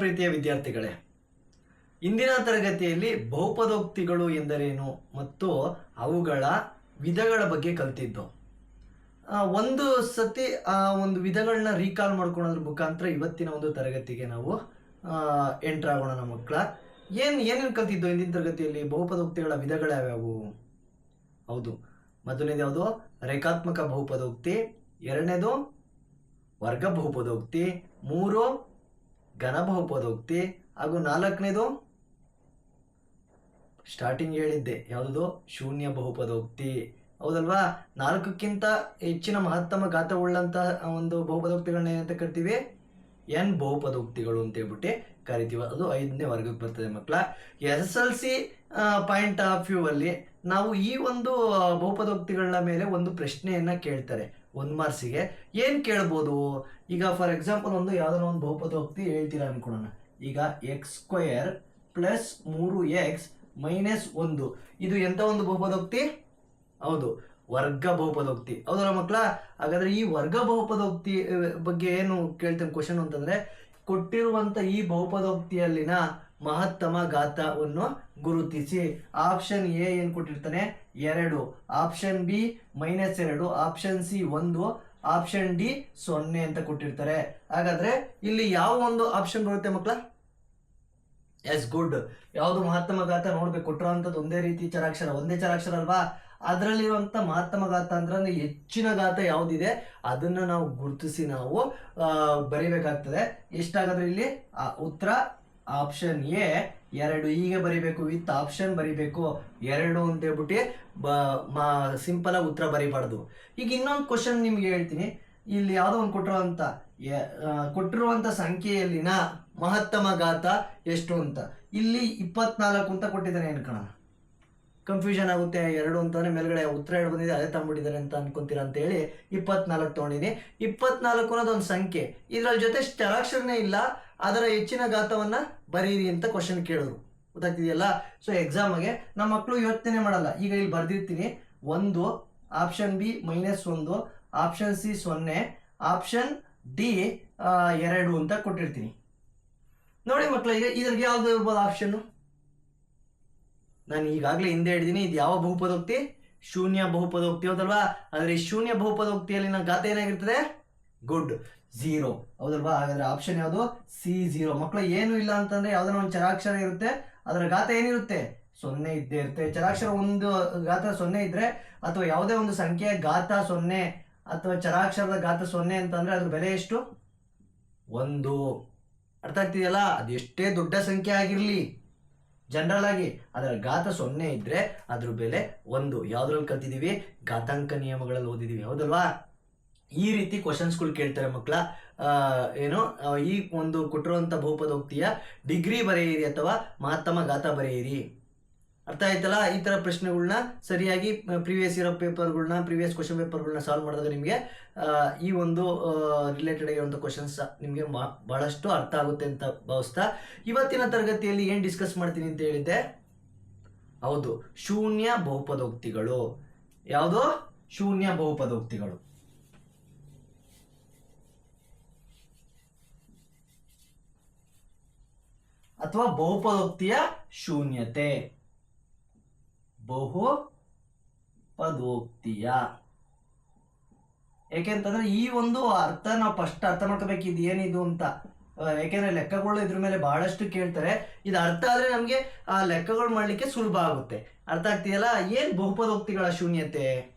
ಪ್ರೀತಿಯ ವಿದ್ಯಾರ್ಥಿಗಳೇ, ಇಂದಿನ ತರಗತಿಯಲ್ಲಿ ಬಹುಪದೋಕ್ತಿಗಳು ಎಂದರೇನು ಮತ್ತು ಅವುಗಳ ವಿಧಗಳ ಬಗ್ಗೆ ಕಲ್ತಿದ್ದು. ಒಂದು ಸತಿ ಆ ಒಂದು ವಿಧಗಳನ್ನ ರೀಕಾಲ್ ಮಾಡ್ಕೊಳೋದ್ರ ಮುಖಾಂತರ ಇವತ್ತಿನ ಒಂದು ತರಗತಿಗೆ ನಾವು ಎಂಟರ್ ಆಗೋಣ ನಮ್ಮ ಮಕ್ಕಳ. ಏನು, ಏನೇನು ಕಲ್ತಿದ್ದು ಇಂದಿನ ತರಗತಿಯಲ್ಲಿ ಬಹುಪದೋಕ್ತಿಗಳ ವಿಧಗಳು ಯಾವ್ಯಾವು ಹೌದು, ಮೊದಲನೇದು ಯಾವುದು? ರೇಖಾತ್ಮಕ ಬಹುಪದೋಕ್ತಿ, ಎರಡನೇದು ವರ್ಗ ಬಹುಪದೋಕ್ತಿ, ಮೂರು ಘನ ಬಹುಪದೋಕ್ತಿ ಹಾಗೂ ನಾಲ್ಕನೇದು ಸ್ಟಾರ್ಟಿಂಗ್ ಹೇಳಿದ್ದೆ. ಯಾವುದು ಶೂನ್ಯ ಬಹುಪದೋಕ್ತಿ ಹೌದಲ್ವಾ? ನಾಲ್ಕಕ್ಕಿಂತ ಹೆಚ್ಚಿನ ಮಹತ್ತಮ ಗಾತ್ರವುಳ್ಳಂತಹ ಒಂದು ಬಹುಪದೋಕ್ತಿಗಳನ್ನ ಏನಂತ ಕರಿತೀವಿ? ಎನ್ ಬಹುಪದೋಕ್ತಿಗಳು ಅಂತ ಹೇಳ್ಬಿಟ್ಟು ಕರಿತೀವಿ. ಅದು ಐದನೇ ವರ್ಗಕ್ಕೆ ಬರ್ತದೆ ಮಕ್ಕಳ S L C point of view ಅಲ್ಲಿ ನಾವು ಈ ಒಂದು ಬಹುಪದೋಕ್ತಿಗಳ ಮೇಲೆ ಒಂದು ಪ್ರಶ್ನೆಯನ್ನ ಕೇಳ್ತಾರೆ. ಒಂದು ಮಾರ್ಕ್ಸಿಗೆ. ಏನು ಕೇಳ್ಬೋದು? ಈಗ ಫಾರ್ ಎಕ್ಸಾಂಪಲ್ ಒಂದು ಯಾವುದೋ ಒಂದು ಬಹುಪದೋಕ್ತಿ ಹೇಳ್ತೀರಾ ಅನ್ಕೊಳ್ಳೋಣ ಈಗ ಎಕ್ಸ್ ಸ್ಕ್ವಯರ್ ಪ್ಲಸ್ ಮೂರು ಎಕ್ಸ್ ಮೈನಸ್ ಒಂದು. ಇದು ಎಂತ ಒಂದು ಬಹುಪದೋಕ್ತಿ ಹೌದು, ವರ್ಗ ಬಹುಪದೋಕ್ತಿ ಹೌದಲ್ಲ ಮಕ್ಕಳ? ಹಾಗಾದ್ರೆ ಈ ವರ್ಗ ಬಹುಪದೋಕ್ತಿ ಬಗ್ಗೆ ಏನು ಕೇಳ್ತೇನೆ ಕ್ವಶನ್ ಅಂತಂದ್ರೆ, ಕೊಟ್ಟಿರುವಂತ ಈ ಬಹುಪದೋಕ್ತಿಯಲ್ಲಿನ ಮಹತ್ತಮ ಗಾತ್ರವನ್ನು ಗುರುತಿಸಿ. ಆಪ್ಷನ್ ಎ ಏನ್ ಕೊಟ್ಟಿರ್ತಾನೆ? ಎರಡು. ಆಪ್ಷನ್ ಬಿ ಮೈನಸ್ ಎರಡು. ಆಪ್ಷನ್ ಸಿ ಒಂದು. ಆಪ್ಷನ್ ಡಿ ಸೊನ್ನೆ ಅಂತ ಕೊಟ್ಟಿರ್ತಾರೆ. ಹಾಗಾದ್ರೆ ಇಲ್ಲಿ ಯಾವ ಒಂದು ಆಪ್ಷನ್ ಬರುತ್ತೆ ಮಕ್ಕಳ? ಎಸ್ ಗುಡ್ ಯಾವುದು ಮಹತ್ತಮ ಗಾತ ನೋಡ್ಬೇಕು. ಕೊಟ್ಟಿರುವಂತದ್ದು ಒಂದೇ ರೀತಿ ಚರಾಕ್ಷರ, ಒಂದೇ ಚರಾಕ್ಷರ ಅಲ್ವಾ? ಅದರಲ್ಲಿರುವಂತ ಮಹತ್ತಮ ಗಾತ ಅಂದ್ರೆ ಅಂದ್ರೆ ಹೆಚ್ಚಿನ ಗಾತ ಯಾವ್ದಿದೆ? ಅದನ್ನ ನಾವು ಗುರುತಿಸಿ ನಾವು ಬರಿಬೇಕಾಗ್ತದೆ. ಎಷ್ಟಾಗಾದ್ರೆ ಇಲ್ಲಿ? ಉತ್ತರ ಆಪ್ಷನ್ ಎ ಎರಡು ಹೀಗೆ ಬರಿಬೇಕು, ವಿತ್ ಆಪ್ಷನ್ ಬರಿಬೇಕು, ಎರಡು ಅಂತ ಹೇಳ್ಬಿಟ್ಟು ಸಿಂಪಲ್ ಆಗಿ ಉತ್ತರ ಬರಿಬಾರ್ದು. ಈಗ ಇನ್ನೊಂದು ಕ್ವಶನ್ ನಿಮ್ಗೆ ಹೇಳ್ತೀನಿ. ಇಲ್ಲಿ ಯಾವುದೋ ಒಂದು ಕೊಟ್ಟಿರುವಂತ ಕೊಟ್ಟಿರುವಂತ ಸಂಖ್ಯೆಯಲ್ಲಿನ ಮಹತ್ತಮ ಗಾತ ಎಷ್ಟು ಅಂತ. ಇಲ್ಲಿ ಇಪ್ಪತ್ನಾಲ್ಕು ಅಂತ ಕೊಟ್ಟಿದ್ದಾನೆ ಅನ್ಕೋಣ ಕನ್ಫ್ಯೂಷನ್ ಆಗುತ್ತೆ, ಎರಡು ಅಂತಂದ್ರೆ ಮೇಲ್ಗಡೆ ಉತ್ತರ ಎರಡು ಬಂದಿದೆ, ಅದೇ ತಂಬಿಟ್ಟಿದ್ದಾರೆ ಅಂತ ಅನ್ಕೊಂತೀರಾ ಅಂತ ಹೇಳಿ ಇಪ್ಪತ್ನಾಲ್ಕು ತೊಗೊಂಡಿದ್ದೀನಿ. ಇಪ್ಪತ್ನಾಲ್ಕು ಅನ್ನೋದು ಒಂದು ಸಂಖ್ಯೆ. ಇದ್ರ ಜೊತೆ ಚರಾಕ್ಷರನೇ ಇಲ್ಲ. ಅದರ ಹೆಚ್ಚಿನ ಗಾತವನ್ನ ಬರೀರಿ ಅಂತ ಕ್ವಶನ್ ಕೇಳಿದ್ರು. ಗೊತ್ತಾಗ್ತಿದೆಯಲ್ಲ? ಸೊ ಎಕ್ಸಾಮ್ಗೆ ನಮ್ಮ ಮಕ್ಕಳು ಯೋಚನೆ ಮಾಡಲ್ಲ. ಈಗ ಇಲ್ಲಿ ಬರ್ದಿರ್ತೀನಿ. ಒಂದು ಆಪ್ಷನ್ ಬಿ ಮೈನಸ್ ಒಂದು ಆಪ್ಷನ್ ಸಿ ಸೊನ್ನೆ ಆಪ್ಷನ್ ಡಿ ಎರಡು ಅಂತ ಕೊಟ್ಟಿರ್ತೀನಿ. ನೋಡಿ ಮಕ್ಕಳಿಗೆ ಇದ್ರಿಗೆ ಯಾವ್ದು ಇರ್ಬೋದು ಆಪ್ಷನ್ ನಾನು ಈಗಾಗಲೇ ಹಿಂದೆ ಹೇಳಿದ್ದೀನಿ ಇದು ಯಾವ ಬಹುಪದೋಕ್ತಿ ಶೂನ್ಯ ಬಹುಪದೋಕ್ತಿ ಹೌದಲ್ವಾ? ಆದ್ರೆ ಶೂನ್ಯ ಶೂನ್ಯ ಬಹುಪದೋಕ್ತಿಯಲ್ಲಿನ ಗಾತ ಏನಾಗಿರ್ತದೆ? ಗುಡ್. ಝೀರೋ. ಹೌದಲ್ವಾ? ಹಾಗಾದ್ರೆ ಆಪ್ಷನ್ ಯಾವುದು? ಸಿ ಝೀರೋ ಮಕ್ಕಳು ಏನು ಇಲ್ಲ ಅಂತಂದ್ರೆ ಯಾವ್ದಾರ ಒಂದು ಚರಾಕ್ಷರ ಇರುತ್ತೆ. ಅದರ ಗಾತ ಏನಿರುತ್ತೆ? ಸೊನ್ನೆ ಇದ್ದೇ ಇರುತ್ತೆ. ಚರಾಕ್ಷರ ಒಂದು ಗಾತ್ರ ಸೊನ್ನೆ ಇದ್ರೆ ಅಥವಾ ಯಾವುದೇ ಒಂದು ಸಂಖ್ಯೆಯ ಗಾತ ಸೊನ್ನೆ ಅಥವಾ ಚರಾಕ್ಷರದ ಗಾತ್ರ ಸೊನ್ನೆ ಅಂತಂದ್ರೆ ಅದ್ರ ಬೆಲೆ ಎಷ್ಟು? ಒಂದು. ಅರ್ಥ ಆಗ್ತಿದೆಯಲ್ಲ? ಅದು ಎಷ್ಟೇ ದೊಡ್ಡ ಸಂಖ್ಯೆ ಆಗಿರಲಿ. ಜನರಲ್ ಆಗಿ ಅದರ ಗಾತ ಸೊನ್ನೆ ಇದ್ರೆ ಅದ್ರ ಬೆಲೆ ಒಂದು. ಯಾವ್ದ್ರಲ್ಲಿ ಕಲ್ತಿದ್ದೀವಿ? ಘಾತಾಂಕ ನಿಯಮಗಳಲ್ಲಿ ಓದಿದೀವಿ ಹೌದಲ್ವಾ? ಈ ರೀತಿ ಕ್ವಶನ್ಸ್ಗಳು ಕೇಳ್ತಾರೆ ಮಕ್ಕಳ. ಏನು ಈ ಒಂದು ಕೊಟ್ಟಿರುವಂಥ ಬಹುಪದೋಕ್ತಿಯ ಡಿಗ್ರಿ ಬರೆಯಿರಿ ಅಥವಾ ಮಹತ್ತಮ ಗಾತ ಬರೆಯಿರಿ. ಅರ್ಥ ಆಯ್ತಲ್ಲ? ಈ ಥರ ಪ್ರಶ್ನೆಗಳನ್ನ ಸರಿಯಾಗಿ ಪ್ರಿವಿಯಸ್ ಇರೋ ಪೇಪರ್ಗಳನ್ನ ಪ್ರಿವಿಯಸ್ ಕ್ವಶನ್ ಪೇಪರ್ಗಳನ್ನ ಸಾಲ್ವ್ ಮಾಡಿದಾಗ ನಿಮಗೆ ಈ ಒಂದು ರಿಲೇಟೆಡ್ ಆಗಿರುವಂಥ ಕ್ವಶನ್ಸ್ ನಿಮಗೆ ಬಹಳಷ್ಟು ಅರ್ಥ ಆಗುತ್ತೆ ಅಂತ ಭಾವಿಸ್ತಾ. ಇವತ್ತಿನ ತರಗತಿಯಲ್ಲಿ ಏನು ಡಿಸ್ಕಸ್ ಮಾಡ್ತೀನಿ ಅಂತ ಹೇಳಿದ್ದೆ? ಹೌದು, ಶೂನ್ಯ ಬಹುಪದೋಕ್ತಿಗಳು ಯಾವುದು? ಶೂನ್ಯ ಬಹುಪದೋಕ್ತಿಗಳು ಅಥವಾ ಬಹುಪದೋಕ್ತಿಯ ಶೂನ್ಯತೆ. ಬಹು ಪದೋಕ್ತಿಯ ಏಕೆಂತಂದ್ರೆ ಈ ಒಂದು ಅರ್ಥ ನಾವು ಫಸ್ಟ್ ಅರ್ಥ ಮಾಡ್ಕೋಬೇಕು ಇದು ಏನಿದು ಅಂತ ಯಾಕೆಂದ್ರೆ ಲೆಕ್ಕಗಳು ಇದ್ರ ಮೇಲೆ ಬಹಳಷ್ಟು ಕೇಳ್ತಾರೆ. ಇದು ಅರ್ಥ ಆದ್ರೆ ನಮ್ಗೆ ಆ ಲೆಕ್ಕಗಳು ಮಾಡ್ಲಿಕ್ಕೆ ಸುಲಭ ಆಗುತ್ತೆ. ಅರ್ಥ ಆಗ್ತಿದೆಯಲ್ಲ? ಏನ್ ಬಹುಪದೋಕ್ತಿಗಳ ಶೂನ್ಯತೆ?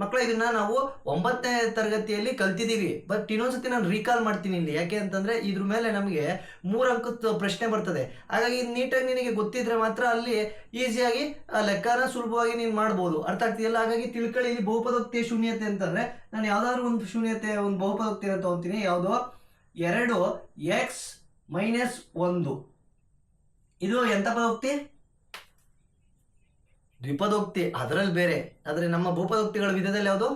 ಮಕ್ಕಳ ಇದನ್ನ ನಾವು ಒಂಬತ್ತನೇ ತರಗತಿಯಲ್ಲಿ ಕಲ್ತಿದ್ದೀವಿ. ಬಟ್ ಇನ್ನೊಂದ್ಸತಿ ನಾನು ರೀಕಾಲ್ ಮಾಡ್ತೀನಿ ಇಲ್ಲಿ. ಯಾಕೆ ಅಂತಂದ್ರೆ ಇದ್ರ ಮೇಲೆ ನಮಗೆ ಮೂರು ಅಂಕದ ಪ್ರಶ್ನೆ ಬರ್ತದೆ. ಹಾಗಾಗಿ ನೀಟಾಗಿ ನಿನಗೆ ಗೊತ್ತಿದ್ರೆ ಮಾತ್ರ ಅಲ್ಲಿ ಈಸಿಯಾಗಿ ಲೆಕ್ಕನ ಸುಲಭವಾಗಿ ನೀನು ಮಾಡ್ಬೋದು. ಅರ್ಥ ಆಗ್ತಿದೆಯಲ್ಲ? ಹಾಗಾಗಿ ತಿಳ್ಕೊಳ್ಳಿ, ಇಲ್ಲಿ ಬಹುಪದೋಕ್ತಿಯ ಶೂನ್ಯತೆ ಅಂತಂದ್ರೆ ನಾನು ಯಾವ್ದಾದ್ರು ಒಂದು ಶೂನ್ಯತೆ, ಒಂದು ಬಹುಪದೋಕ್ತಿ ಅಂತ ಹೋಗ್ತೀನಿ ಯಾವುದು? ಎರಡು ಎಕ್ಸ್ ಮೈನಸ್ ಒಂದು. ಇದು ಎಂತ ಪದೋಕ್ತಿ? ದ್ವಿಪದೋಕ್ತಿ ಅದರಲ್ಲಿ ಬೇರೆ. ಆದರೆ ನಮ್ಮ ಭೂಪದೋಕ್ತಿಗಳ ವಿಧದಲ್ಲಿ ಯಾವುದು?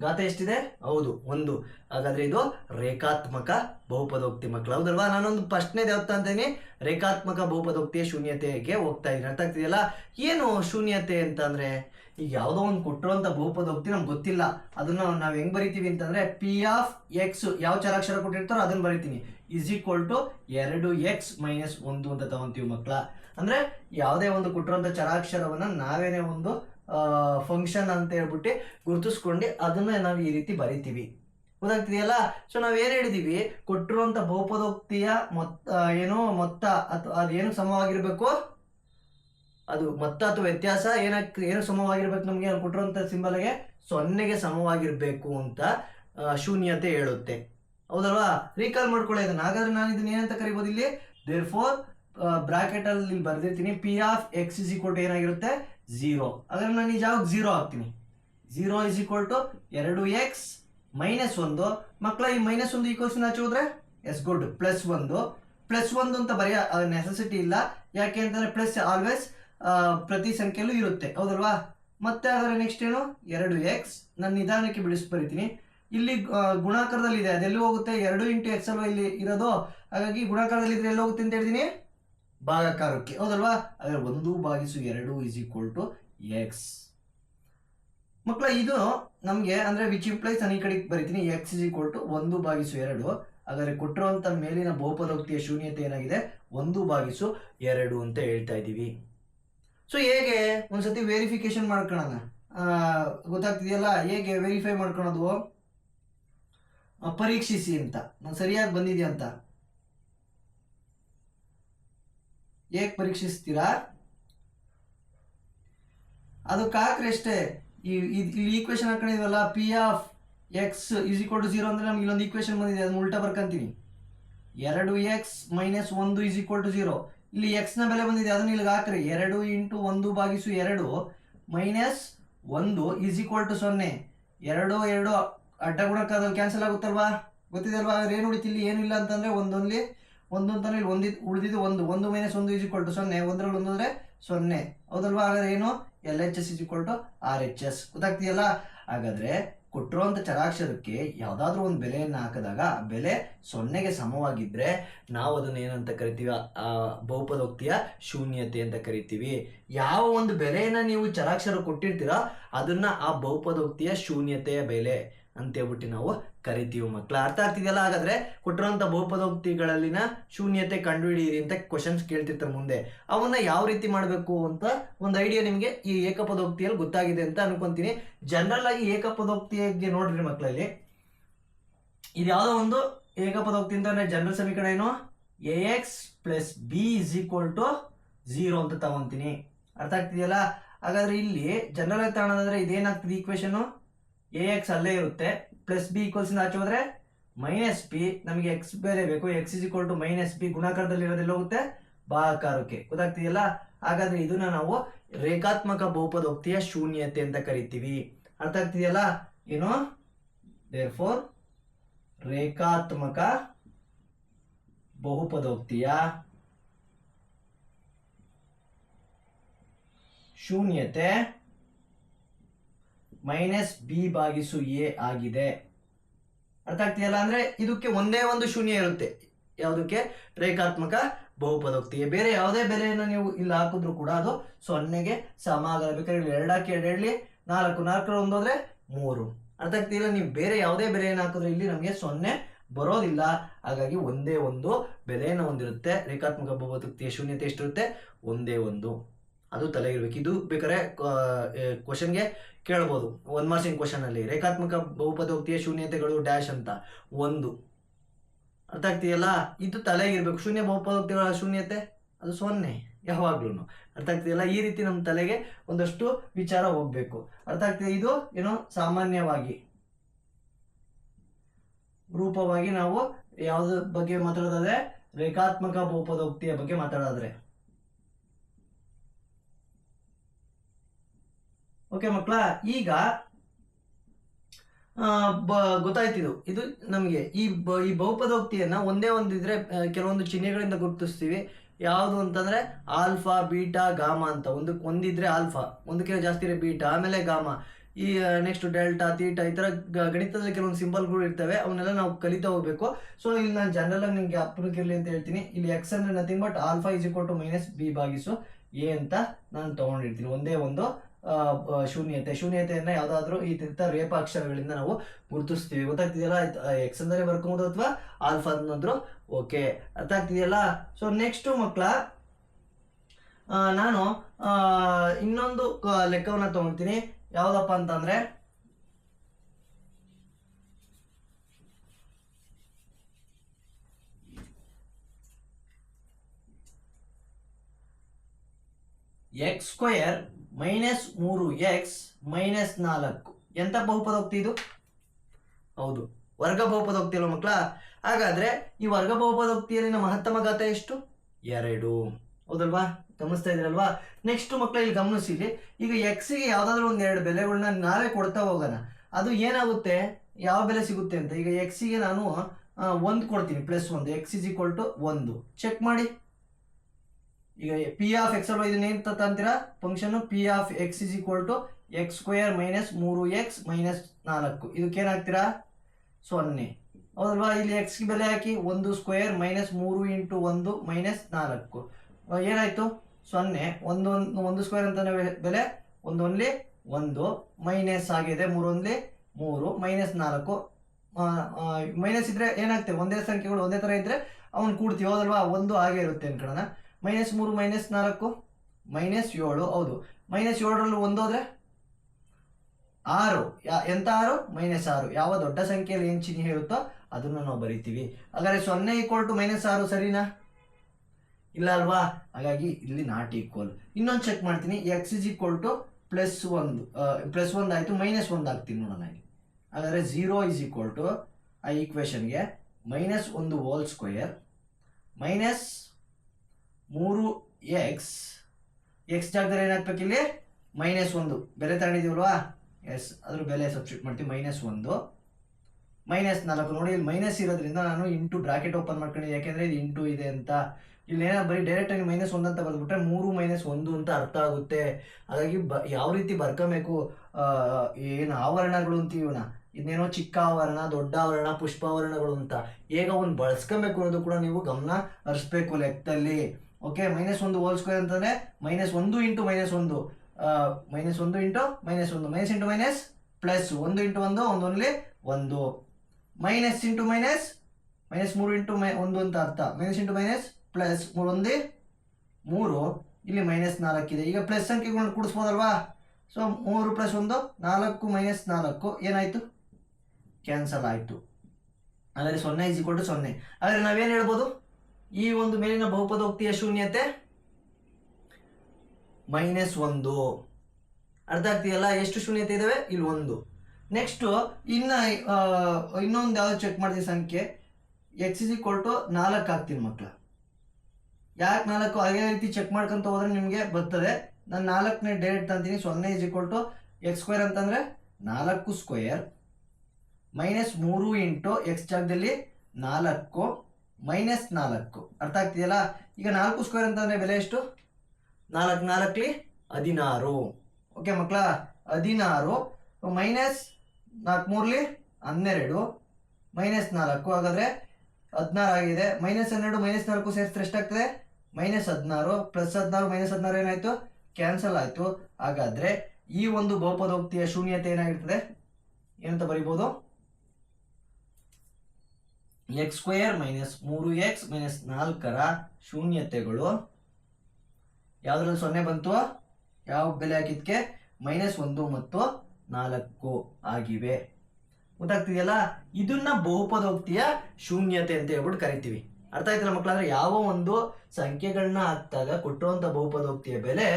ಗಾತ ಎಷ್ಟಿದೆ? ಹೌದು, ಒಂದು. ಹಾಗಾದ್ರೆ ಇದು ರೇಖಾತ್ಮಕ ಬಹುಪದೋಕ್ತಿ ಮಕ್ಕಳು. ಹೌದಲ್ವಾ? ನಾನೊಂದು ಪ್ರಶ್ನೆ ಯಾವತ್ತ ಅಂತೀನಿ. ರೇಖಾತ್ಮಕ ಬಹುಪದೋಕ್ತಿಯ ಶೂನ್ಯತೆಗೆ ಹೋಗ್ತಾ ಇದ್ದೀನಿ ಅರ್ಥ ಆಗ್ತಿದೆಯಲ್ಲ? ಏನು ಶೂನ್ಯತೆ ಅಂತಂದ್ರೆ? ಈಗ ಯಾವುದೋ ಒಂದು ಕೊಟ್ಟಿರುವಂತ ಬಹುಪದೋಕ್ತಿ ನಮ್ಗೆ ಗೊತ್ತಿಲ್ಲ. ಅದನ್ನ ನಾವು ಹೆಂಗ್ ಬರಿತೀವಿ ಅಂತಂದ್ರೆ ಪಿ ಆಫ್ ಎಕ್ಸ್ ಯಾವ ಚರಾಕ್ಷರ ಕೊಟ್ಟಿರ್ತಾರೋ ಅದನ್ನ ಬರಿತೀನಿ. ಇಸ್ ಈಕ್ವಲ್ ಟು ಎರಡು ಎಕ್ಸ್ ಮೈನಸ್ ಒಂದು ಅಂತ ತಗೊಂತೀವಿ ಮಕ್ಕಳ. ಅಂದ್ರೆ ಯಾವುದೇ ಒಂದು ಕೊಟ್ಟಿರುವಂತ ಚರಾಕ್ಷರವನ್ನ ನಾವೇನೇ ಒಂದು ಫಂಕ್ಷನ್ ಅಂತ ಹೇಳ್ಬಿಟ್ಟು ಗುರುತಿಸ್ಕೊಂಡು ಅದನ್ನ ನಾವು ಈ ರೀತಿ ಬರಿತೀವಿ. ಗೊತ್ತಾಗ್ತಿದೆಯಲ್ಲ? ಸೊ ನಾವ್ ಏನ್ ಹೇಳಿದೀವಿ? ಕೊಟ್ಟಿರುವಂತ ಬಹುಪದೋಕ್ತಿಯ ಮೊತ್ತ ಏನು ಮೊತ್ತ ಅಥವಾ ಅದೇನು ಸಮವಾಗಿರ್ಬೇಕು? ಅದು ಮೊತ್ತ ಅಥವಾ ವ್ಯತ್ಯಾಸ ಏನಕ್ಕೆ ಏನು ಸಮವಾಗಿರ್ಬೇಕು ನಮಗೆ? ಕೊಟ್ಟಿರುವಂತ ಸಿಂಬಲ್ಗೆ ಸೊನ್ನೆಗೆ ಸಮವಾಗಿರ್ಬೇಕು ಅಂತ ಶೂನ್ಯತೆ ಹೇಳುತ್ತೆ. ಹೌದಲ್ವಾ? ರೀಕಾಲ್ ಮಾಡ್ಕೊಳ್ಳಿ ಇದನ್ನ ಹಾಗಾದ್ರೆ ನಾನು ಇದನ್ನ ಏನಂತ ಕರಿಬೋದು ಇಲ್ಲಿ? ದೇರ್ ಫೋರ್ ಬ್ರಾಕೆಟ್ ಅಲ್ಲಿ ಬರ್ದಿರ್ತೀನಿ. P of x is equal to ಏನಾಗಿರುತ್ತೆ? ಝೀರೋ ಅದ್ರ ನಾನು ನಿಜ ಯಾವಾಗ ಝೀರೋ ಹಾಕ್ತೀನಿ. ಝೀರೋ ಇಸ್ ಈಕ್ವಲ್ ಟು ಎರಡು ಎಕ್ಸ್ ಮೈನಸ್ ಒಂದು. ಮಕ್ಕಳ ಈ ಮೈನಸ್ ಒಂದು ಈಕ್ವಲ್ಸ್ ಆಚೆ ಹೋದ್ರೆ ಎಸ್ ಗುಡ್ ಪ್ಲಸ್ ಒಂದು. ಪ್ಲಸ್ ಒಂದು ಅಂತ ಬರೆಯ ನೆಸೆಸಿಟಿ ಇಲ್ಲ. ಯಾಕೆ ಅಂತಂದ್ರೆ ಪ್ಲಸ್ ಆಲ್ವೇಸ್ ಪ್ರತಿ ಸಂಖ್ಯೆಯಲ್ಲೂ ಇರುತ್ತೆ. ಹೌದಲ್ವಾ? ಮತ್ತೆ ಅದರ ನೆಕ್ಸ್ಟ್ ಏನು? ಎರಡು ಎಕ್ಸ್ ನಾನು ನಿಧಾನಕ್ಕೆ ಬಿಡಿಸಿ ಬರಿತೀನಿ. ಇಲ್ಲಿ ಗುಣಾಕಾರದಲ್ಲಿ ಇದೆ ಅದೆಲ್ಲಿ ಹೋಗುತ್ತೆ? ಎರಡು ಇಂಟು ಎಕ್ಸ್ ಅಲ್ವಾ ಇಲ್ಲಿ ಇರೋದು? ಹಾಗಾಗಿ ಗುಣಾಕಾರದಲ್ಲಿ ಇದ್ರೆ ಎಲ್ಲಿ ಹೋಗುತ್ತೆ ಅಂತ ಹೇಳಿದೀನಿ ಭಾಗಾಕಾರಕ್ಕೆ ಹೌದಲ್ವಾ? ಹಾಗಾದ್ರೆ ಒಂದು ಭಾಗಿಸು ಎರಡು ಇಸ್ ಈಕ್ವಲ್ ಟು ಎಕ್ಸ್ ಮಕ್ಕಳ ಇದು ನಮಗೆ ಅಂದ್ರೆ ವಿಚ್ ಇಂಪ್ಲೈಸ್ ನಾನು ಈ ಕಡೆ ಬರೀತೀನಿ ಎಕ್ಸ್ ಇಸ್ ಈಕ್ವಲ್ ಟು ಒಂದು ಭಾಗಿಸು ಎರಡು. ಹಾಗಾದ್ರೆ ಕೊಟ್ಟಿರುವಂತ ಮೇಲಿನ ಬಹುಪದೋಕ್ತಿಯ ಶೂನ್ಯತೆ ಏನಾಗಿದೆ? ಒಂದು ಭಾಗಿಸು ಎರಡು ಅಂತ ಹೇಳ್ತಾ ಇದ್ದೀವಿ. ಸೊ ಹೇಗೆ? ಒಂದ್ಸತಿ ವೆರಿಫಿಕೇಶನ್ ಮಾಡ್ಕೊಳ್ಳೋಣ ಗೊತ್ತಾಗ್ತಿದೆಯಲ್ಲ? ಹೇಗೆ ವೆರಿಫೈ ಮಾಡ್ಕೊಳೋದು? ಪರೀಕ್ಷಿಸಿ ಅಂತ. ನಾನು ಸರಿಯಾಗಿ ಬಂದಿದೆಯಾ ಅಂತ. ಹೇಗೆ ಪರೀಕ್ಷಿಸ್ತೀರಾ? ಅದು ಹಾಕ್ರಿ ಅಷ್ಟೇ. ಈ ಇಲ್ಲಿ equation ಹಾಕೊಂಡಿದ್ವಲ್ಲ P of x is equal to zero ಅಂದ್ರೆ ನಮ್ಗೆ ಇಲ್ಲೊಂದು ಈಕ್ವೇಶನ್ ಬಂದಿದೆ, ಅದನ್ನ ಉಲ್ಟಾ ಬರ್ಕಂತೀನಿ. ಎರಡು ಎಕ್ಸ್ ಮೈನಸ್ ಒಂದು ಇಸ್ ಈಕ್ವಲ್ ಟು ಜೀರೋ ಇಲ್ಲಿ ಎಕ್ಸ್ನ ಬೆಲೆ ಬಂದಿದೆ, ಅದನ್ನ ಇಲ್ಲಿಗೆ ಹಾಕ್ರಿ. ಎರಡು ಇಂಟು ಒಂದು ಬಾಗಿಸು ಎರಡು ಮೈನಸ್ ಒಂದು ಇಸ್ ಈಕ್ವಲ್ ಟು ಸೊನ್ನೆ. ಎರಡು ಎರಡು, ಅಡ್ಡ ಗುಣಕ್ಕಾದಲ್ಲಿ ಕ್ಯಾನ್ಸಲ್ ಆಗುತ್ತಲ್ವಾ? ಗೊತ್ತಿದೆ ಅಲ್ವಾ? ಏನು ಉಳಿತು ಇಲ್ಲಿ ಏನಿಲ್ಲ ಅಂತಂದ್ರೆ ಒಂದೊಂದ್ಲಿ ಒಂದು ಅಂತಂದ್ರೆ ಇಲ್ಲಿ ಒಂದಿದ್ ಉಳಿದಿದ್ದು ಒಂದು ಒಂದು ಮೈನಸ್ ಒಂದು ಈಕ್ವಲ್ ಟು ಸೊನ್ನೆ, ಒಂದರಲ್ಲಿ ಒಂದು ಅಂದ್ರೆ ಸೊನ್ನೆ. ಹೌದಲ್ವಾ? ಹಾಗಾದ್ರೆ ಏನು? L H S equal to R H S ಗೊತ್ತಾಗ್ತೀಯಲ್ಲ ಹಾಗಾದ್ರೆ ಕೊಟ್ಟಿರುವಂತ ಚರಾಕ್ಷರಕ್ಕೆ ಯಾವ್ದಾದ್ರು ಒಂದು ಬೆಲೆಯನ್ನು ಹಾಕಿದಾಗ ಆ ಬೆಲೆ ಸೊನ್ನೆಗೆ ಸಮವಾಗಿದ್ರೆ ನಾವು ಅದನ್ನ ಏನಂತ ಕರಿತೀವಿ? ಆ ಬಹುಪದೋಕ್ತಿಯ ಶೂನ್ಯತೆ ಅಂತ ಕರಿತೀವಿ. ಯಾವ ಒಂದು ಬೆಲೆಯನ್ನ ನೀವು ಚರಾಕ್ಷರ ಕೊಟ್ಟಿರ್ತೀರೋ, ಅದನ್ನ ಆ ಬಹುಪದೋಕ್ತಿಯ ಶೂನ್ಯತೆಯ ಬೆಲೆ. ಅಂತ ಹೇಳ್ಬಿಟ್ಟು ನಾವು ಕರಿತೀವಿ ಮಕ್ಕಳು ಅರ್ಥ ಆಗ್ತಿದೆಯಲ್ಲ? ಹಾಗಾದ್ರೆ ಕೊಟ್ಟಿರೋಂಥ ಬಹುಪದೋಕ್ತಿಗಳಲ್ಲಿನ ಶೂನ್ಯತೆ ಕಂಡುಹಿಡಿಯಿರಿ ಅಂತ ಕ್ವಶನ್ಸ್ ಕೇಳ್ತಿರ್ತಾರೆ ಮುಂದೆ. ಅವನ್ನ ಯಾವ ರೀತಿ ಮಾಡಬೇಕು ಅಂತ ಒಂದು ಐಡಿಯಾ ನಿಮಗೆ ಈ ಏಕಪದೋಕ್ತಿಯಲ್ಲಿ ಗೊತ್ತಾಗಿದೆ ಅಂತ ಅನ್ಕೊಂತೀನಿ. ಜನರಲ್ ಆಗಿ ಏಕಪದೋಕ್ತಿಗೆ ನೋಡ್ರಿ ಮಕ್ಕಳಲ್ಲಿ ಇದು ಯಾವುದೋ ಒಂದು ಏಕಪದೋಕ್ತಿ ಅಂತಂದ್ರೆ ಜನರಲ್ ಸಮೀಕರಣ ಏನು A X plus B is equal to zero ಅಂತ ತಗೊಂತೀನಿ. ಅರ್ಥ ಆಗ್ತಿದೆಯಲ್ಲ? ಹಾಗಾದ್ರೆ ಇಲ್ಲಿ ಜನರಲ್ ಆಗಿ ತಗೊಳೋದಾದ್ರೆ ಇದೇನಾಗ್ತದೆ ಈಕ್ವೇಶನ್ ಎ ಎಕ್ಸ್ ಅಲ್ಲೇ ಇರುತ್ತೆ. ಪ್ಲಸ್ ಬಿ ಈಕ್ವಲ್ಸ್ ಆಚೆ ಹೋದ್ರೆ ಮೈನಸ್ ಬಿ ನಮಗೆ ಎಕ್ಸ್ ಬೇರೆ ಬೇಕು. X is equal to minus b ಗುಣಾಕಾರದಲ್ಲಿ ಇರೋದೆಲ್ಲ ಹೋಗುತ್ತೆ? ಭಾಗಾಕಾರಕ್ಕೆ ಗೊತ್ತಾಗ್ತಿದೆಯಲ್ಲ? ಹಾಗಾದ್ರೆ ಇದನ್ನ ನಾವು ರೇಖಾತ್ಮಕ ಬಹುಪದೋಕ್ತಿಯ ಶೂನ್ಯತೆ ಅಂತ ಕರಿತೀವಿ. ಅರ್ಥ ಆಗ್ತಿದೆಯಲ್ಲ? ಏನು? ದೇರ್ ಫೋರ್ ರೇಖಾತ್ಮಕ ಬಹುಪದೋಕ್ತಿಯ ಶೂನ್ಯತೆ ಮೈನಸ್ ಬಿ ಭಾಗಿಸು ಎ ಆಗಿದೆ. ಅರ್ಥ ಆಗ್ತಿದೆಯಲ್ಲ? ಅಂದ್ರೆ ಇದಕ್ಕೆ ಒಂದೇ ಒಂದು ಶೂನ್ಯ ಇರುತ್ತೆ. ಯಾವುದಕ್ಕೆ? ರೇಖಾತ್ಮಕ ಬಹುಪದೋಕ್ತಿಗೆ ಬೇರೆ ಯಾವುದೇ ಬೆಲೆಯನ್ನು ನೀವು ಇಲ್ಲಿ ಹಾಕಿದ್ರು ಕೂಡ ಅದು ಸೊನ್ನೆಗೆ ಸಮ ಆಗಲ್ಲ ಬೇಕಾದ್ರೆ ಇಲ್ಲಿ ಎರಡು ಹಾಕಿ ಎರಡು ಹೇಳಿ. ನಾಲ್ಕು, ನಾಲ್ಕರ ಒಂದು ಅಂದ್ರೆ ಮೂರು. ಅರ್ಥ ಆಗ್ತಿಲ್ಲ ನೀವು ಬೇರೆ ಯಾವುದೇ ಬೆಲೆಯನ್ನು ಹಾಕಿದ್ರೆ ಇಲ್ಲಿ ನಮಗೆ ಸೊನ್ನೆ ಬರೋದಿಲ್ಲ. ಹಾಗಾಗಿ ಒಂದೇ ಒಂದು ಬೆಲೆಯನ್ನು ಹೊಂದಿರುತ್ತೆ. ರೇಖಾತ್ಮಕ ಬಹುಪದೋಕ್ತಿಯ ಶೂನ್ಯತೆ ಎಷ್ಟಿರುತ್ತೆ? ಒಂದೇ ಒಂದು. ಅದು ತಲೆಗಿರ್ಬೇಕು. ಇದು ಬೇಕಾದ್ರೆ ಕ್ವಶನ್ಗೆ ಕೇಳ್ಬೋದು. ಒನ್ ಮಾರ್ಸಿನ ಕ್ವಶನ್ ಅಲ್ಲಿ. ರೇಖಾತ್ಮಕ ಬಹುಪದೋಕ್ತಿಯ ಶೂನ್ಯತೆಗಳು ಡ್ಯಾಶ್ ಅಂತ. ಒಂದು. ಅರ್ಥ ಆಗ್ತಿದೆಯಲ್ಲ? ಇದು ತಲೆಗಿರ್ಬೇಕು. ಶೂನ್ಯ ಬಹುಪದೋಕ್ತಿಗಳ ಶೂನ್ಯತೆ? ಅದು ಸೊನ್ನೆ. ಯಾವಾಗ್ಲೂ ಅರ್ಥ ಆಗ್ತಿದೆಯಲ್ಲ? ಈ ರೀತಿ ನಮ್ಮ ತಲೆಗೆ ಒಂದಷ್ಟು ವಿಚಾರ ಹೋಗ್ಬೇಕು. ಅರ್ಥ ಆಗ್ತಿದೆ? ಇದು ಏನೋ ಸಾಮಾನ್ಯವಾಗಿ. ರೂಪವಾಗಿ ನಾವು ಯಾವ್ದ್ರ ಬಗ್ಗೆ ಮಾತಾಡೋದಾದ್ರೆ, ರೇಖಾತ್ಮಕ ಬಹುಪದೋಕ್ತಿಯ ಬಗ್ಗೆ ಮಾತಾಡೋದಾದ್ರೆ. ಓಕೆ ಮಕ್ಕಳ ಈಗ ಗೊತ್ತಾಯ್ತಿದು ಇದು. ನಮಗೆ. ಈ ಬ, ಈ ಬಹುಪದೋಕ್ತಿಯನ್ನು ಒಂದೇ ಒಂದು ಇದ್ರೆ ಕೆಲವೊಂದು ಚಿಹ್ನೆಗಳಿಂದ ಗುರುತಿಸ್ತೀವಿ. ಯಾವುದು ಅಂತಂದರೆ, ಆಲ್ಫಾ, ಬೀಟಾ, ಗಾಮ ಅಂತ. ಒಂದು, ಒಂದಿದ್ರೆ ಆಲ್ಫಾ. ಒಂದಕ್ಕಿಂತ ಜಾಸ್ತಿ ಇರೋ ಬೀಟಾ, ಆಮೇಲೆ ಗಾಮ. ಈ ನೆಕ್ಸ್ಟ್ ಡೆಲ್ಟಾ ತೀಟಾ ಈ ಥರ ಗಣಿತದಲ್ಲಿ ಕೆಲವೊಂದು ಸಿಂಬಲ್ಗಳು ಇರ್ತವೆ. ಅವನ್ನೆಲ್ಲ ನಾವು ಕಲಿತಾ ಹೋಗ್ಬೇಕು. ಸೊ ಇಲ್ಲಿ ನಾನು ಜನರಲ್ ಆಗಿ ನಿಮ್ಗೆ ಇರಲಿ ಅಂತ ಹೇಳ್ತೀನಿ. ಇಲ್ಲಿ ಎಕ್ಸ್ ಅಂದ್ರೆ nothing but alpha is equal to minus b ಭಾಗಿಸು ಎ ಅಂತ ನಾನು ತೊಗೊಂಡಿರ್ತೀನಿ. ಒಂದೇ ಒಂದು. ಶೂನ್ಯತೆ. ಶೂನ್ಯತೆಯನ್ನ ಯಾವ್ದಾದ್ರು ಈ ತಿಂತ ರೇಪಾಕ್ಷರಗಳಿಂದ ನಾವು ಗುರುತಿಸ್ತೀವಿ. ಗೊತ್ತಾಗ್ತಿದೆಯಲ್ಲ? ಎಕ್ಸ್ ಅಂದರೆ ಬರ್ಕೊಬೋದು ಅಥವಾ ಆಲ್ಫಾ ಅನ್ನೋದ್ರು? ಓಕೆ ಅರ್ಥ ಆಗ್ತಿದೆಯಲ್ಲ ಸೊ ನೆಕ್ಸ್ಟ್ ಮಕ್ಕಳ ನಾನು ಇನ್ನೊಂದು ಲೆಕ್ಕವನ್ನ ತಗೊಳ್ತೀನಿ ಯಾವ್ದಪ್ಪ ಅಂತಂದ್ರೆ ಎಕ್ಸ್ ಸ್ಕ್ವಯರ್ ಮೈನಸ್ ಮೂರು ಎಕ್ಸ್ ಮೈನಸ್ ನಾಲ್ಕು. ಎಂತ ಬಹುಪದೋಕ್ತಿ ಇದು? ಹೌದು. ವರ್ಗ ಬಹುಪದೋಕ್ತಿ ಅಲ್ವ ಮಕ್ಕಳ? ಹಾಗಾದ್ರೆ ಈ ವರ್ಗ ಬಹುಪದೋಕ್ತಿಯಲ್ಲಿನ ಮಹತ್ತಮ ಘಾತ ಎಷ್ಟು? ಎರಡು. ಹೌದಲ್ವಾ? ಗಮನಿಸ್ತಾ ಇದ್ರಲ್ವಾ ನೆಕ್ಸ್ಟ್ ಮಕ್ಕಳ ಇಲ್ಲಿ ಗಮನಿಸಿ ಇಲ್ಲಿ ಈಗ ಎಕ್ಸ್ಗೆ ಯಾವ್ದಾದ್ರು ಒಂದ್ ಎರಡು ಬೆಲೆಗಳನ್ನ ನಾವೇ ಕೊಡ್ತಾ ಹೋಗೋಣ. ಅದು ಏನಾಗುತ್ತೆ? ಯಾವ ಬೆಲೆ ಸಿಗುತ್ತೆ ಅಂತ. ಈಗ ಎಕ್ಸಿಗೆ ನಾನು ಒಂದು ಕೊಡ್ತೀನಿ. ಪ್ಲಸ್ ಒಂದು. ಎಕ್ಸ್ ಇಸ್ ಈಕ್ವಲ್ ಟು ಒಂದು. ಚೆಕ್ ಮಾಡಿ. ಈಗ ಪಿ ಆಫ್ ಎಕ್ಸ್ ಅಲ್ವಾ ಇದನ್ನ ಏನ್ ತಂತೀರ function P of x is equal to x square minus ಮೂರು ಎಕ್ಸ್ ಮೈನಸ್ ನಾಲ್ಕು. ಇದಕ್ಕೆ ಏನಾಗ್ತೀರಾ ಸೊನ್ನೆ. ಹೌದಲ್ವಾ? ಇಲ್ಲಿ ಎಕ್ಸ್ಗೆ ಬೆಲೆ ಹಾಕಿ ಒಂದು ಸ್ಕ್ವೇರ್ ಮೈನಸ್ ಮೂರು ಇಂಟು ಒಂದು ಮೈನಸ್ ನಾಲ್ಕು. ಏನಾಯಿತು? ಸೊನ್ನೆ. ಒಂದೊಂದು ಒಂದು ಸ್ಕ್ವೇರ್ ಅಂತ ಬೆಲೆ? ಒಂದು ಒಂದ್ಲಿ ಒಂದು ಮೈನಸ್ ಆಗಿದೆ. ಮೂರು ಒಂದ್ಲಿ ಮೂರು ಮೈನಸ್ ನಾಲ್ಕು. ಮೈನಸ್ ಇದ್ರೆ ಏನಾಗ್ತದೆ? ಒಂದೇ ಸಂಖ್ಯೆಗಳು ಒಂದೇ ತರ ಇದ್ರೆ ಅವನು ಕೂಡ್ತೀವಿ. ಹೌದಲ್ವಾ? ಒಂದು ಹಾಗೆ ಇರುತ್ತೆ ಅನ್ಕೊಳ್ಳೋಣ. ಮೈನಸ್ ಮೂರು, ಮೈನಸ್ ನಾಲ್ಕು, ಮೈನಸ್ ಏಳು, ಹೌದು. ಮೈನಸ್ ಏಳರಲ್ಲಿ ಒಂದೋದ್ರೆ ಆರು. ಯಾ- ಎಂತ ಆರು? ಮೈನಸ್ ಆರು. ಯಾವ ದೊಡ್ಡ ಸಂಖ್ಯೆಯಲ್ಲಿ ಏನ್ ಚಿಹ್ನೆ ಹೇಳುತ್ತೋ ಅದನ್ನ ನಾವು ಬರಿತೀವಿ. ಹಾಗಾದ್ರೆ ಸೊನ್ನೆ ಈಕ್ವಲ್ ಟು ಮೈನಸ್ ಆರು ಸರಿನಾ? ಇಲ್ಲ ಅಲ್ವಾ? ಹಾಗಾಗಿ ಇಲ್ಲಿ ನಾಟ್ ಈಕ್ವಲ್ ಇನ್ನೊಂದು ಚೆಕ್ ಮಾಡ್ತೀನಿ. X is equal to plus ಒಂದು ಪ್ಲಸ್ ಒಂದು ಆಯ್ತು, ಮೈನಸ್ ಒಂದು ಆಗ್ತೀನಿ ನೋಡೋಣ ಇಲ್ಲಿ. ಹಾಗಾದ್ರೆ ಝೀರೋ ಇಸ್ ಈಕ್ವಲ್ ಟು ಆ ಈಕ್ವೇಶನ್ಗೆ ಮೈನಸ್ ಒಂದು ಹೋಲ್ ಸ್ಕ್ವಯರ್ ಮೈನಸ್ ಮೂರು ಎಕ್ಸ್ ಎಕ್ಸ್ ಜಾಗದಲ್ಲಿ ಏನಾಗ್ಬೇಕು ಇಲ್ಲಿ? ಮೈನಸ್ ಒಂದು. ಬೆಲೆ ತಗೊಂಡಿದ್ದೀವಲ್ವಾ? ಎಸ್ ಅದ್ರ ಬೆಲೆ ಸಬ್ಸ್ಟಿಟ್ಯೂಟ್ ಮಾಡ್ತೀವಿ. ಮೈನಸ್ ಒಂದು. ಮೈನಸ್ ನಾಲ್ಕು. ನೋಡಿ, ಇಲ್ಲಿ ಮೈನಸ್ ಇರೋದ್ರಿಂದ ನಾನು ಇಂಟು ಬ್ರಾಕೆಟ್ ಓಪನ್ ಮಾಡ್ಕೊಂಡಿದ್ದೆ ಯಾಕೆಂದರೆ ಇದು ಇಂಟು ಇದೆ ಅಂತ. ಇಲ್ಲಿ ಏನೋ ಬರೀ ಡೈರೆಕ್ಟಾಗಿ ಮೈನಸ್ ಒಂದು ಅಂತ ಬರೆದ್ಬಿಟ್ರೆ ಮೂರು ಮೈನಸ್ ಒಂದು ಅಂತ ಅರ್ಥ ಆಗುತ್ತೆ. ಹಾಗಾಗಿ ಬ, ಯಾವ ರೀತಿ ಬರ್ಕೋಬೇಕು? ಏನು ಆವರಣಗಳು ಅಂತೀವನ ಇನ್ನೇನೋ ಚಿಕ್ಕ ಆವರಣ, ದೊಡ್ಡ ಆವರಣ ಪುಷ್ಪಾವರಣಗಳು ಅಂತ. ಹೇಗೆ ಅವನ್ನ ಬಳಸ್ಕೊಬೇಕು ಅನ್ನೋದು ಕೂಡ ನೀವು ಗಮನ ಹರಿಸ್ಬೇಕು ಲೆಕ್ಕದಲ್ಲಿ. ಓಕೆ ಮೈನಸ್ ಒಂದು ಹೋಲ್ ಸ್ಕ್ವೇರ್ ಅಂತಂದ್ರೆ ಮೈನಸ್ ಒಂದು ಇಂಟು ಮೈನಸ್ ಒಂದು. ಮೈನಸ್ ಒಂದು ಇಂಟು ಮೈನಸ್ ಒಂದು. ಮೈನಸ್ ಇಂಟು ಮೈನಸ್ ಪ್ಲಸ್ ಒಂದು ಇಂಟು ಒಂದು ಒಂದು ಓನ್ಲಿ ಒಂದು. ಮೈನಸ್ ಇಂಟು ಮೈನಸ್ ಮೈನಸ್ ಮೂರು ಇಂಟು ಮೈ ಒಂದು ಅಂತ ಅರ್ಥ. ಮೈನಸ್ ಇಂಟು ಮೈನಸ್ ಪ್ಲಸ್ ಮೂರು ಒಂದೇ ಮೂರು. ಇಲ್ಲಿ ಮೈನಸ್ ನಾಲ್ಕಿದೆ. ಈಗ ಪ್ಲಸ್ ಸಂಖ್ಯೆಗಳನ್ನು ಕೂಡಿಸ್ಬೋದಲ್ವಾ? ಸೊ ಮೂರು ಪ್ಲಸ್ ಒಂದು, ನಾಲ್ಕು ಮೈನಸ್ ನಾಲ್ಕು. ಏನಾಯ್ತು? ಕ್ಯಾನ್ಸಲ್ ಆಯಿತು. ಹಾಗಾದ್ರೆ ಸೊನ್ನೆ ಇಸ್ ಟು ಸೊನ್ನೆ. ಆದರೆ ನಾವೇನು ಹೇಳ್ಬೋದು? ಈ ಒಂದು ಮೇಲಿನ ಬಹುಪದೋಕ್ತಿಯ ಶೂನ್ಯತೆ ಮೈನಸ್ ಒಂದು. ಅರ್ಧ ಆಗ್ತಿದೆಯಲ್ಲ ಎಷ್ಟು ಶೂನ್ಯತೆ ಇದಾವೆ? ಇಲ್ಲಿ ಒಂದು. ನೆಕ್ಸ್ಟ್ ಇನ್ನ ಇನ್ನೊಂದು ಯಾವ್ದು ಚೆಕ್ ಮಾಡಿದೆ ಸಂಖ್ಯೆ? ಎಕ್ಸ್ ಇಸ್ ಈಕ್ವಲ್ ಟು ನಾಲ್ಕು ಹಾಕ್ತೀನಿ ಮಕ್ಕಳ ಯಾಕೆ ನಾಲ್ಕು? ಅದೇ ರೀತಿ ಚೆಕ್ ಮಾಡ್ಕೊಂತ ಹೋದ್ರೆ ನಿಮಗೆ ಬರ್ತದೆ. ನಾನು ನಾಲ್ಕನೇ ಡೈರೆಕ್ಟ್ ಅಂತೀನಿ ಸೊನ್ನೆ is equal to x square ಅಂತಂದ್ರೆ ನಾಲ್ಕು ಸ್ಕ್ವೇರ್ ಮೈನಸ್ ಮೂರು ಇಂಟು ಎಕ್ಸ್ ಜಾಗದಲ್ಲಿ ನಾಲ್ಕು. ಮೈನಸ್ ನಾಲ್ಕು. ಅರ್ಥ ಆಗ್ತಿದೆಯಲ್ಲ? ಈಗ ನಾಲ್ಕು ಸ್ಕ್ವೇರ್ ಅಂತಂದ್ರೆ ಬೆಲೆ ಎಷ್ಟು? ನಾಲ್ಕು ನಾಲ್ಕಲಿ ಹದಿನಾರು. ಓಕೆ ಮಕ್ಕಳ ಹದಿನಾರು. ಮೈನಸ್ ನಾಲ್ಕು ಮೂರ್ಲಿ ಹನ್ನೆರಡು. ಮೈನಸ್ ನಾಲ್ಕು ಹಾಗಾದ್ರೆ ಹದಿನಾರು ಆಗಿದೆ. ಮೈನಸ್ ಹನ್ನೆರಡು ಮೈನಸ್ ನಾಲ್ಕು ಸೇರಿಸಿದ್ರೆ ಎಷ್ಟಾಗ್ತದೆ? ಮೈನಸ್ ಹದಿನಾರು ಪ್ಲಸ್ ಹದಿನಾರು ಮೈನಸ್ ಹದಿನಾರು ಏನಾಯ್ತು? ಕ್ಯಾನ್ಸಲ್ ಆಯ್ತು. ಹಾಗಾದ್ರೆ ಈ ಒಂದು ಬಹುಪದೋಕ್ತಿಯ ಶೂನ್ಯತೆ ಏನಾಗಿರ್ತದೆ? ಏನಂತ ಬರಿಬೋದು? ಎಕ್ಸ್ ಸ್ಕ್ವೇರ್ ಮೈನಸ್ ಮೂರು ಎಕ್ಸ್ ಮೈನಸ್ ನಾಲ್ಕರ ಶೂನ್ಯತೆಗಳು. ಯಾವುದ್ರಲ್ಲಿ ಸೊನ್ನೆ ಬಂತು? ಯಾವ ಬೆಲೆ ಹಾಕಿದ್ಕೆ? ಮೈನಸ್ ಒಂದು ಮತ್ತು ನಾಲ್ಕು ಆಗಿವೆ. ಗೊತ್ತಾಗ್ತಿದೆಯಲ್ಲ? ಇದನ್ನ ಬಹುಪದೋಕ್ತಿಯ ಶೂನ್ಯತೆ ಅಂತ ಹೇಳ್ಬಿಟ್ಟು ಕರಿತೀವಿ. ಅರ್ಥ ಆಯ್ತಲ್ಲ ಮಕ್ಕಳಾದ್ರೆ ಯಾವ ಒಂದು ಸಂಖ್ಯೆಗಳನ್ನ ಹಾಕ್ದಾಗ ಕೊಟ್ಟುವಂಥ ಬಹುಪದೋಕ್ತಿಯ ಬೆಲೆ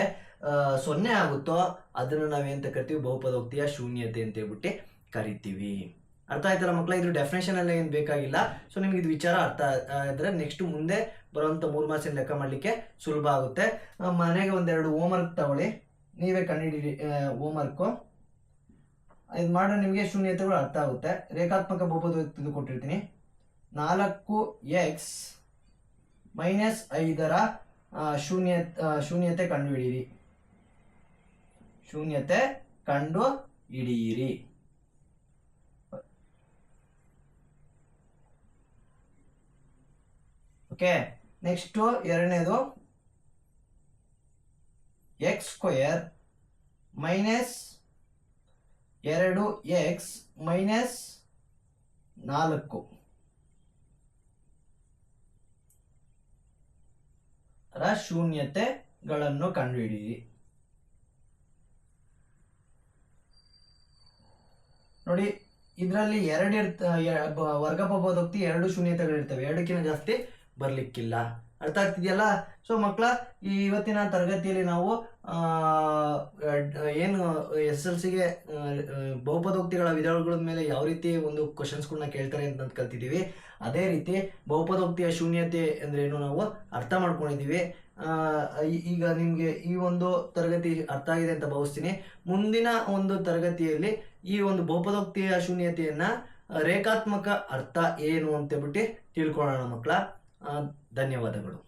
ಸೊನ್ನೆ ಆಗುತ್ತೋ, ಅದನ್ನ ನಾವೇಂತ ಕರಿತೀವಿ? ಬಹುಪದೋಕ್ತಿಯ ಶೂನ್ಯತೆ ಅಂತ ಹೇಳ್ಬಿಟ್ಟು ಕರಿತೀವಿ. ಅರ್ಥ ಆಯ್ತಲ್ಲ ಮಕ್ಕಳ ಇದ್ರ ಡೆಫಿನೇಷನ್ ಎಲ್ಲ ಏನು ಬೇಕಾಗಿಲ್ಲ. ಸೊ ನಿಮ್ಗೆ ಇದು ವಿಚಾರ ಅರ್ಥ ಆದ್ರೆ ನೆಕ್ಸ್ಟ್ ಮುಂದೆ ಬರುವಂತ ಮೂರು ಮಾರ್ಕ್ಸಿನ ಲೆಕ್ಕ ಮಾಡಲಿಕ್ಕೆ ಸುಲಭ ಆಗುತ್ತೆ. ಮನೆಗೆ ಒಂದೆರಡು ಹೋಮ್ವರ್ಕ್ ತಗೊಳ್ಳಿ. ನೀವೇ ಕಂಡುಹಿಡಿರಿ ಹೋಮ್ವರ್ಕು ಇದು ಮಾಡಿದ್ರೆ ನಿಮಗೆ ಶೂನ್ಯತೆಗಳು ಅರ್ಥ ಆಗುತ್ತೆ. ರೇಖಾತ್ಮಕ ಬಹುಪದ ಕೊಟ್ಟಿರ್ತೀನಿ. ನಾಲ್ಕು ಎಕ್ಸ್ ಮೈನಸ್ ಐದರ ಶೂನ್ಯ ಶೂನ್ಯತೆ ಕಂಡುಹಿಡಿಯಿರಿ. ಶೂನ್ಯತೆ ಕಂಡು ಹಿಡಿಯಿರಿ ಓಕೆ ನೆಕ್ಸ್ಟ್ ಎರಡನೇದು ಎಕ್ಸ್ ಸ್ಕ್ವಯರ್ ಮೈನಸ್ ಎರಡು ಎಕ್ಸ್ ಮೈನಸ್ ನಾಲ್ಕು. ರ ಶೂನ್ಯತೆಗಳನ್ನು ಕಂಡುಹಿಡಿಯಿರಿ ನೋಡಿ, ಇದರಲ್ಲಿ ಎರಡು ಇರ್ತ ಬೋದಕ್ತಿ ವರ್ಗ ಬಹುಪದೋಕ್ತಿ ಎರಡು ಶೂನ್ಯತೆಗಳಿರ್ತವೆ, ಎರಡಕ್ಕಿಂತ ಜಾಸ್ತಿ ಬರ್ಲಿಕ್ಕಿಲ್ಲ. ಅರ್ಥ ಆಗ್ತಿದೆಯಲ್ಲ? ಸೊ ಮಕ್ಕಳ ಈ ಇವತ್ತಿನ ತರಗತಿಯಲ್ಲಿ ನಾವು ಏನು, ಎಸ್ ಎಲ್ ಸಿಗೆ ಬಹುಪದೋಕ್ತಿಗಳ ವಿಧಾನಗಳ ಮೇಲೆ ಯಾವ ರೀತಿ ಒಂದು ಕ್ವಶನ್ಸ್ಗಳನ್ನ ಕೇಳ್ತಾರೆ ಅಂತ ಕಲ್ತಿದ್ದೀವಿ. ಅದೇ ರೀತಿ ಬಹುಪದೋಕ್ತಿಯ ಶೂನ್ಯತೆ ಅಂದ್ರೇನು ನಾವು ಅರ್ಥ ಮಾಡ್ಕೊಂಡಿದ್ದೀವಿ. ಈಗ ನಿಮಗೆ ಈ ಒಂದು ತರಗತಿ ಅರ್ಥ ಆಗಿದೆ ಅಂತ ಭಾವಿಸ್ತೀನಿ. ಮುಂದಿನ ಒಂದು ತರಗತಿಯಲ್ಲಿ ಈ ಒಂದು ಬಹುಪದೋಕ್ತಿಯ ಶೂನ್ಯತೆಯನ್ನ ರೇಖಾತ್ಮಕ ಅರ್ಥ ಏನು ಅಂತ ಬಿಟ್ಟು ತಿಳ್ಕೊಳ್ಳೋಣ ಮಕ್ಕಳ ಧನ್ಯವಾದಗಳು.